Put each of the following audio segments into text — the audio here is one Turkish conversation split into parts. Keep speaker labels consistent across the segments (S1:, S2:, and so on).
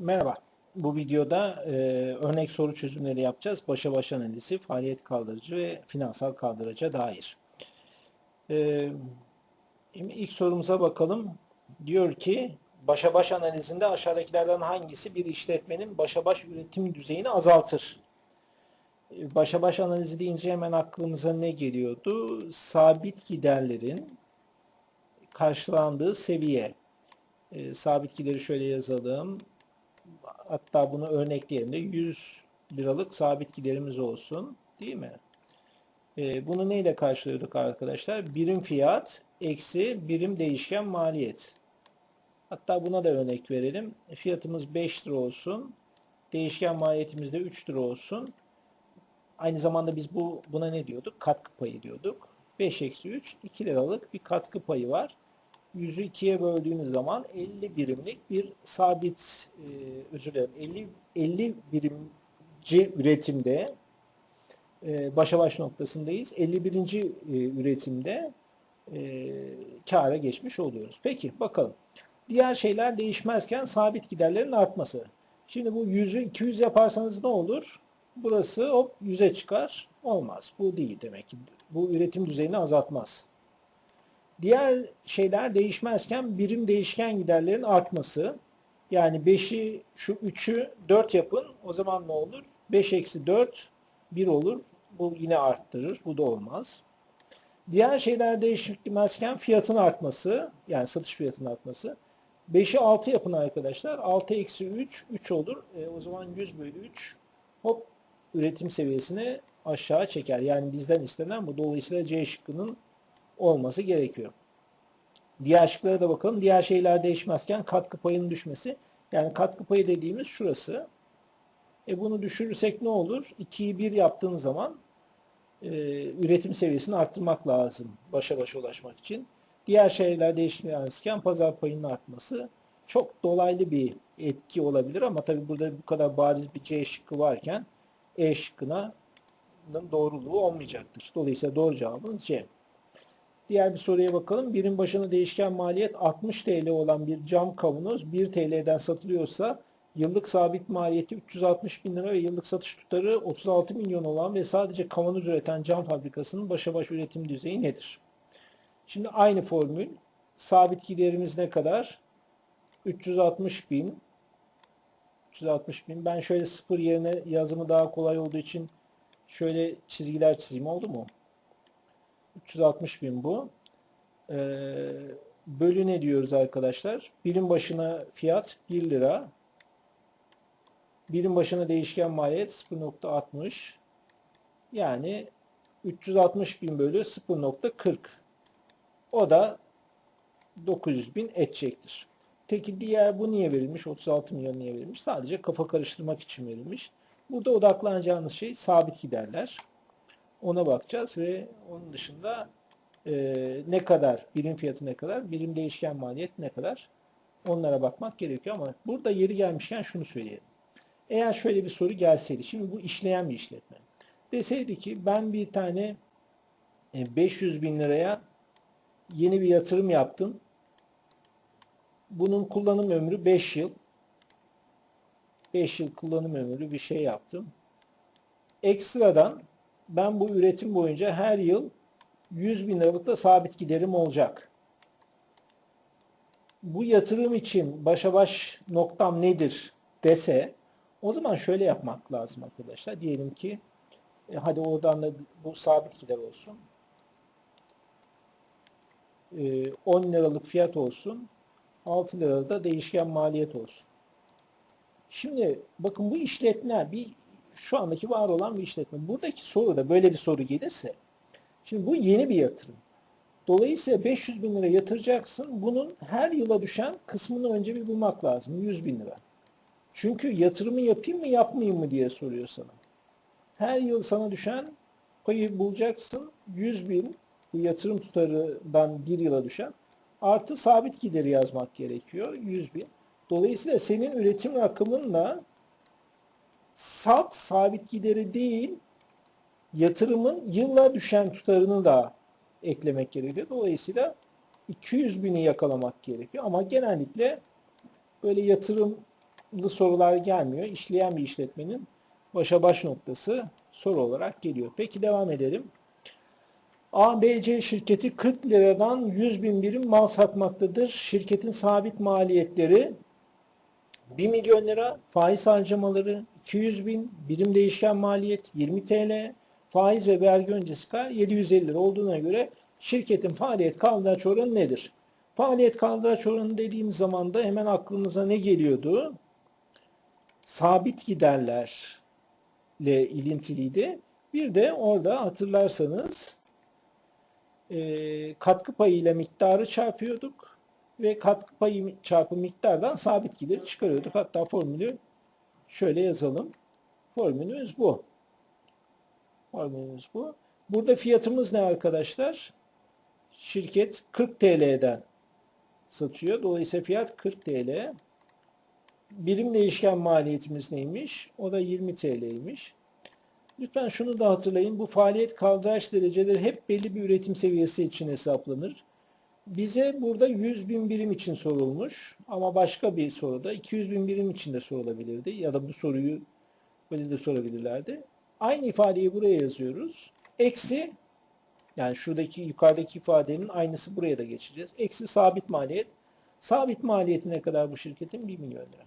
S1: Merhaba. Bu videoda e, örnek soru çözümleri yapacağız. Başa baş analizi, faaliyet kaldırıcı ve finansal kaldıraca dair. E, şimdi ilk sorumuza bakalım. Diyor ki başa baş analizinde aşağıdakilerden hangisi bir işletmenin başa baş üretim düzeyini azaltır? E, Başa baş analizi deyince hemen aklımıza ne geliyordu? Sabit giderlerin karşılandığı seviye. E, sabit gideri şöyle yazalım. Hatta bunu örnekleyelim de 100 liralık sabit giderimiz olsun. Değil mi? E, bunu neyle karşılıyorduk arkadaşlar? Birim fiyat eksi birim değişken maliyet. Hatta buna da örnek verelim. Fiyatımız 5 lira olsun. Değişken maliyetimiz de 3 lira olsun. Aynı zamanda biz bu buna ne diyorduk? Katkı payı diyorduk. 5 eksi 3 2 liralık bir katkı payı var. 100'ü 2'ye böldüğünüz zaman 50 birimlik bir sabit e, özür dilerim 50 50 birimci üretimde e, başa baş noktasındayız. 51. E, üretimde e, kâra geçmiş oluyoruz. Peki bakalım. Diğer şeyler değişmezken sabit giderlerin artması. Şimdi bu 100'ü 200 yaparsanız ne olur? Burası hop 100'e çıkar. Olmaz. Bu değil demek ki. Bu üretim düzeyini azaltmaz. Diğer şeyler değişmezken birim değişken giderlerin artması. Yani 5'i şu 3'ü 4 yapın. O zaman ne olur? 5 eksi 4 1 olur. Bu yine arttırır. Bu da olmaz. Diğer şeyler değişmezken fiyatın artması. Yani satış fiyatının artması. 5'i 6 yapın arkadaşlar. 6 eksi 3 3 olur. E, o zaman 100 bölü 3 hop üretim seviyesini aşağı çeker. Yani bizden istenen bu. Dolayısıyla C şıkkının olması gerekiyor. Diğer şıklara da bakalım. Diğer şeyler değişmezken katkı payının düşmesi. Yani katkı payı dediğimiz şurası. E bunu düşürürsek ne olur? 2'yi 1 yaptığınız zaman e, üretim seviyesini arttırmak lazım başa başa ulaşmak için. Diğer şeyler değişmezken pazar payının artması çok dolaylı bir etki olabilir ama tabii burada bu kadar bariz bir C şıkkı varken E şıkkına doğruluğu olmayacaktır. Dolayısıyla doğru cevabımız C. Diğer bir soruya bakalım. Birim başına değişken maliyet 60 TL olan bir cam kavanoz 1 TL'den satılıyorsa yıllık sabit maliyeti 360 bin lira ve yıllık satış tutarı 36 milyon olan ve sadece kavanoz üreten cam fabrikasının başa baş üretim düzeyi nedir? Şimdi aynı formül. Sabit giderimiz ne kadar? 360 bin. 360 bin. Ben şöyle sıfır yerine yazımı daha kolay olduğu için şöyle çizgiler çizeyim. Oldu mu? 360 bin bu. Ee, bölü ne diyoruz arkadaşlar? Birim başına fiyat 1 lira. Birim başına değişken maliyet 0.60. Yani 360 bin bölü 0.40. O da 900 bin edecektir. Peki diğer bu niye verilmiş? 36 milyon niye verilmiş? Sadece kafa karıştırmak için verilmiş. Burada odaklanacağınız şey sabit giderler. Ona bakacağız ve onun dışında e, ne kadar, birim fiyatı ne kadar, birim değişken maliyet ne kadar onlara bakmak gerekiyor ama burada yeri gelmişken şunu söyleyelim. Eğer şöyle bir soru gelseydi, şimdi bu işleyen bir işletme. Deseydi ki ben bir tane 500 bin liraya yeni bir yatırım yaptım. Bunun kullanım ömrü 5 yıl. 5 yıl kullanım ömrü bir şey yaptım. Ekstradan ben bu üretim boyunca her yıl 100 bin liralık sabit giderim olacak. Bu yatırım için başa baş noktam nedir dese o zaman şöyle yapmak lazım arkadaşlar. Diyelim ki e, hadi oradan da bu sabit gider olsun. E, 10 liralık fiyat olsun. 6 lirada değişken maliyet olsun. Şimdi bakın bu işletme bir şu andaki var olan bir işletme. Buradaki soru da böyle bir soru gelirse şimdi bu yeni bir yatırım. Dolayısıyla 500 bin lira yatıracaksın. Bunun her yıla düşen kısmını önce bir bulmak lazım. 100 bin lira. Çünkü yatırımı yapayım mı yapmayayım mı diye soruyor sana. Her yıl sana düşen payı bulacaksın. 100 bin bu yatırım tutarından bir yıla düşen artı sabit gideri yazmak gerekiyor. 100 bin. Dolayısıyla senin üretim rakamınla salt sabit gideri değil yatırımın yılla düşen tutarını da eklemek gerekiyor. Dolayısıyla 200 bini yakalamak gerekiyor. Ama genellikle böyle yatırım sorular gelmiyor. İşleyen bir işletmenin başa baş noktası soru olarak geliyor. Peki devam edelim. ABC şirketi 40 liradan 100 bin birim mal satmaktadır. Şirketin sabit maliyetleri 1 milyon lira, faiz harcamaları 200 bin, birim değişken maliyet 20 TL, faiz ve vergi öncesi kar 750 lira olduğuna göre şirketin faaliyet kaldıraç oranı nedir? Faaliyet kaldıraç oranı dediğimiz zaman da hemen aklımıza ne geliyordu? Sabit giderlerle ilintiliydi. Bir de orada hatırlarsanız e, katkı payı ile miktarı çarpıyorduk ve katkı payı çarpı miktardan sabit gideri çıkarıyorduk. Hatta formülü şöyle yazalım. Formülümüz bu. Formülümüz bu. Burada fiyatımız ne arkadaşlar? Şirket 40 TL'den satıyor. Dolayısıyla fiyat 40 TL. Birim değişken maliyetimiz neymiş? O da 20 TL'ymiş. Lütfen şunu da hatırlayın. Bu faaliyet kaldıraç dereceleri hep belli bir üretim seviyesi için hesaplanır. Bize burada 100 bin birim için sorulmuş ama başka bir soruda 200 bin birim için de sorulabilirdi ya da bu soruyu böyle de sorabilirlerdi. Aynı ifadeyi buraya yazıyoruz. Eksi yani şuradaki yukarıdaki ifadenin aynısı buraya da geçeceğiz. Eksi sabit maliyet. Sabit maliyeti ne kadar bu şirketin? 1 milyon lira.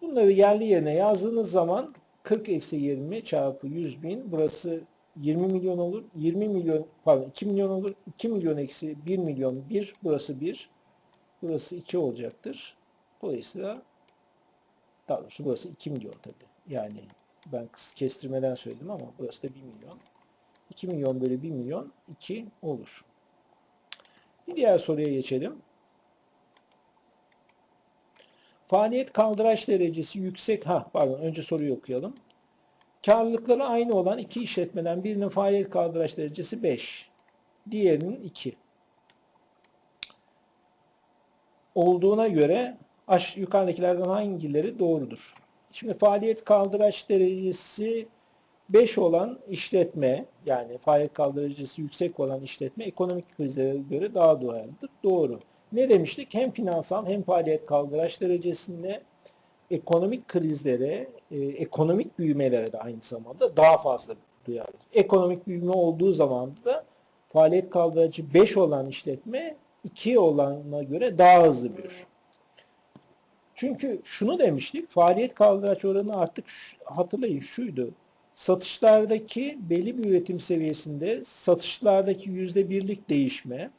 S1: Bunları yerli yerine yazdığınız zaman 40 eksi 20 çarpı 100 bin burası 20 milyon olur. 20 milyon pardon 2 milyon olur. 2 milyon eksi 1 milyon 1 burası 1. Burası 2 olacaktır. Dolayısıyla daha doğrusu burası 2 milyon tabi. Yani ben kestirmeden söyledim ama burası da 1 milyon. 2 milyon bölü 1 milyon 2 olur. Bir diğer soruya geçelim. Faaliyet kaldıraç derecesi yüksek. Ha pardon önce soruyu okuyalım. Karlılıkları aynı olan iki işletmeden birinin faaliyet kaldıraç derecesi 5. Diğerinin 2. Olduğuna göre yukarıdakilerden hangileri doğrudur? Şimdi faaliyet kaldıraç derecesi 5 olan işletme yani faaliyet kaldırıcısı yüksek olan işletme ekonomik krizlere göre daha duyarlıdır. Doğru. Ne demiştik? Hem finansal hem faaliyet kaldıraç derecesinde ekonomik krizlere, e, ekonomik büyümelere de aynı zamanda daha fazla duyarlı. Ekonomik büyüme olduğu zaman da faaliyet kaldırıcı 5 olan işletme 2 olana göre daha hızlı büyür. Çünkü şunu demiştik, faaliyet kaldıraç oranı artık hatırlayın şuydu. Satışlardaki belli bir üretim seviyesinde satışlardaki yüzde birlik değişmenin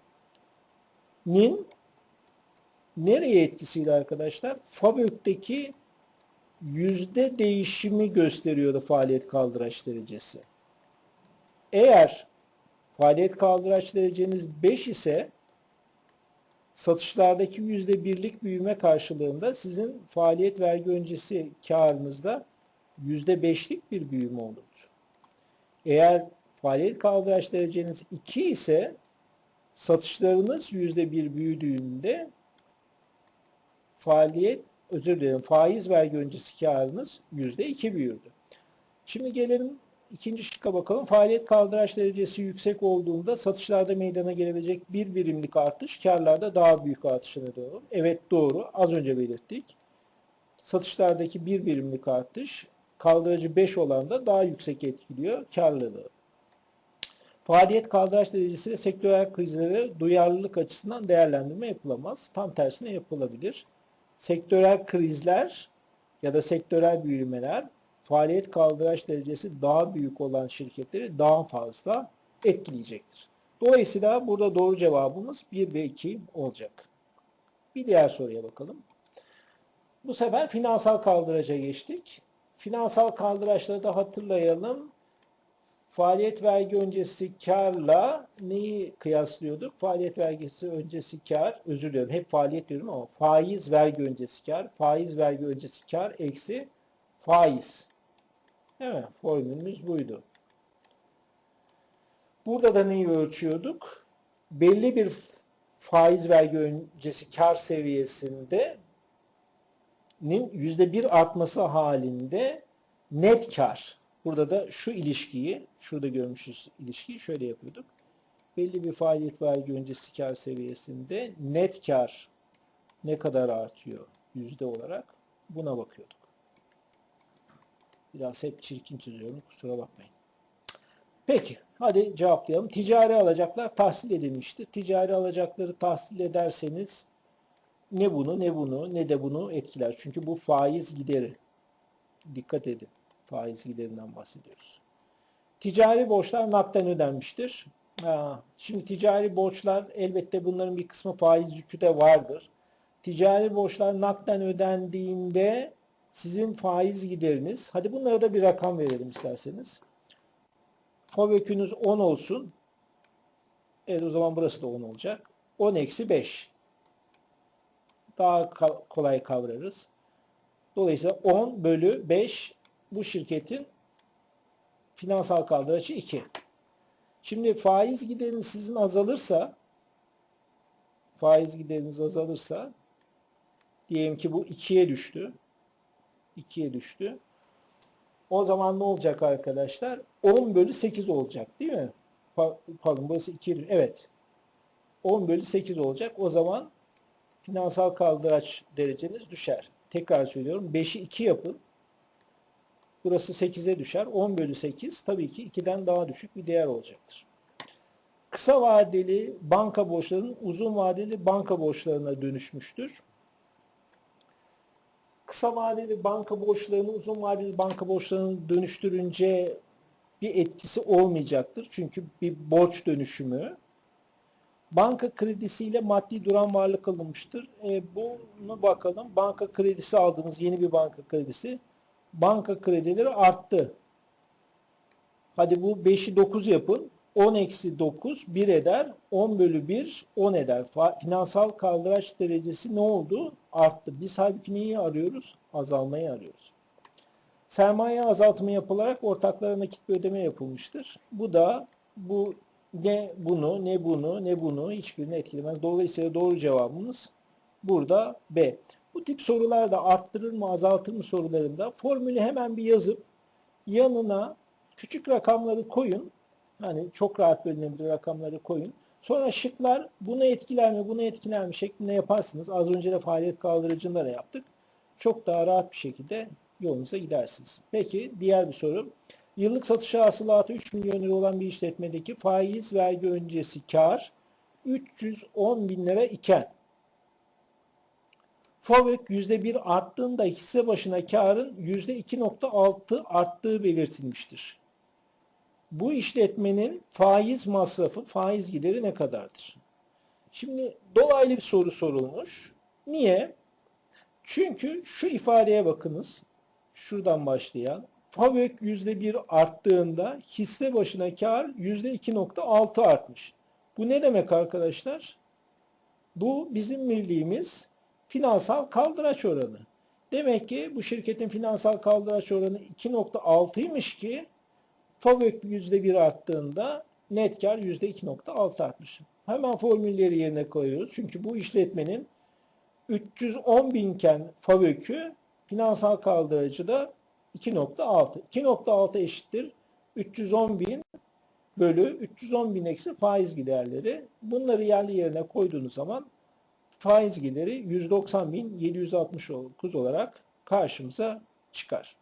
S1: nereye etkisiyle arkadaşlar? Fabrikteki yüzde değişimi gösteriyordu faaliyet kaldıraç derecesi. Eğer faaliyet kaldıraç dereceniz 5 ise satışlardaki yüzde birlik büyüme karşılığında sizin faaliyet vergi öncesi karınızda yüzde beşlik bir büyüme olur. Eğer faaliyet kaldıraç dereceniz 2 ise satışlarınız yüzde bir büyüdüğünde faaliyet özür dilerim faiz vergi öncesi karınız yüzde iki büyüdü. Şimdi gelelim ikinci şıkka bakalım. Faaliyet kaldıraç derecesi yüksek olduğunda satışlarda meydana gelebilecek bir birimlik artış karlarda daha büyük artışa neden. Evet doğru. Az önce belirttik. Satışlardaki bir birimlik artış kaldırıcı 5 olan da daha yüksek etkiliyor karlılığı. Faaliyet kaldıraç derecesiyle sektörel krizlere duyarlılık açısından değerlendirme yapılamaz. Tam tersine yapılabilir sektörel krizler ya da sektörel büyümeler faaliyet kaldıraç derecesi daha büyük olan şirketleri daha fazla etkileyecektir. Dolayısıyla burada doğru cevabımız 1 ve 2 olacak. Bir diğer soruya bakalım. Bu sefer finansal kaldıraca geçtik. Finansal kaldıraçları da hatırlayalım faaliyet vergi öncesi karla neyi kıyaslıyorduk? Faaliyet vergisi öncesi kar, özür diliyorum hep faaliyet diyorum ama faiz vergi öncesi kar, faiz vergi öncesi kar eksi faiz. Değil mi? Formülümüz buydu. Burada da neyi ölçüyorduk? Belli bir faiz vergi öncesi kar seviyesinde yüzde bir artması halinde net kar Burada da şu ilişkiyi, şurada görmüşüz ilişkiyi şöyle yapıyorduk. Belli bir faaliyet vergi öncesi kar seviyesinde net kar ne kadar artıyor yüzde olarak buna bakıyorduk. Biraz hep çirkin çiziyorum kusura bakmayın. Peki hadi cevaplayalım. Ticari alacaklar tahsil edilmiştir. Ticari alacakları tahsil ederseniz ne bunu ne bunu ne de bunu etkiler. Çünkü bu faiz gideri. Dikkat edin. Faiz giderinden bahsediyoruz. Ticari borçlar nakden ödenmiştir. Şimdi ticari borçlar elbette bunların bir kısmı faiz yükü de vardır. Ticari borçlar nakden ödendiğinde sizin faiz gideriniz, hadi bunlara da bir rakam verelim isterseniz. FOBÖK'ünüz 10 olsun. Evet o zaman burası da 10 olacak. 10 eksi 5. Daha kolay kavrarız. Dolayısıyla 10 bölü 5 bu şirketin finansal kaldıraçı 2. Şimdi faiz gideriniz sizin azalırsa faiz gideriniz azalırsa diyelim ki bu 2'ye düştü. 2'ye düştü. O zaman ne olacak arkadaşlar? 10 bölü 8 olacak değil mi? Pa- Pardon burası 2. Evet. 10 bölü 8 olacak. O zaman finansal kaldıraç dereceniz düşer. Tekrar söylüyorum. 5'i 2 yapın. Burası 8'e düşer. 10 bölü 8 tabii ki 2'den daha düşük bir değer olacaktır. Kısa vadeli banka borçlarının uzun vadeli banka borçlarına dönüşmüştür. Kısa vadeli banka borçlarını uzun vadeli banka borçlarını dönüştürünce bir etkisi olmayacaktır. Çünkü bir borç dönüşümü. Banka kredisiyle maddi duran varlık alınmıştır. E, bunu bakalım. Banka kredisi aldınız. Yeni bir banka kredisi. Banka kredileri arttı. Hadi bu 5'i 9 yapın. 10 eksi 9 1 eder. 10 bölü 1 10 eder. Finansal kaldıraç derecesi ne oldu? Arttı. Biz halbuki neyi arıyoruz? Azalmayı arıyoruz. Sermaye azaltımı yapılarak ortaklara nakit bir ödeme yapılmıştır. Bu da bu ne bunu ne bunu ne bunu hiçbirini etkilemez. Dolayısıyla doğru cevabımız burada B. Bu tip sorularda arttırır mı azaltır mı sorularında formülü hemen bir yazıp yanına küçük rakamları koyun. Hani çok rahat bölünebilir rakamları koyun. Sonra şıklar bunu etkiler mi bunu etkiler mi şeklinde yaparsınız. Az önce de faaliyet kaldırıcında da yaptık. Çok daha rahat bir şekilde yolunuza gidersiniz. Peki diğer bir soru. Yıllık satış hasılatı 3 milyon lira olan bir işletmedeki faiz vergi öncesi kar 310 bin lira iken FOVÖK %1 arttığında hisse başına karın %2.6 arttığı belirtilmiştir. Bu işletmenin faiz masrafı, faiz gideri ne kadardır? Şimdi dolaylı bir soru sorulmuş. Niye? Çünkü şu ifadeye bakınız. Şuradan başlayan. FAVÖK %1 arttığında hisse başına kar %2.6 artmış. Bu ne demek arkadaşlar? Bu bizim bildiğimiz finansal kaldıraç oranı. Demek ki bu şirketin finansal kaldıraç oranı 2.6'ymış ki FAVÖK %1 arttığında net kar %2.6 artmış. Hemen formülleri yerine koyuyoruz. Çünkü bu işletmenin 310 binken FAVÖK'ü finansal kaldırıcı da 2.6. 2.6 eşittir 310 bin bölü 310 bin eksi faiz giderleri. Bunları yerli yerine koyduğunuz zaman faiz gideri 190.769 olarak karşımıza çıkar.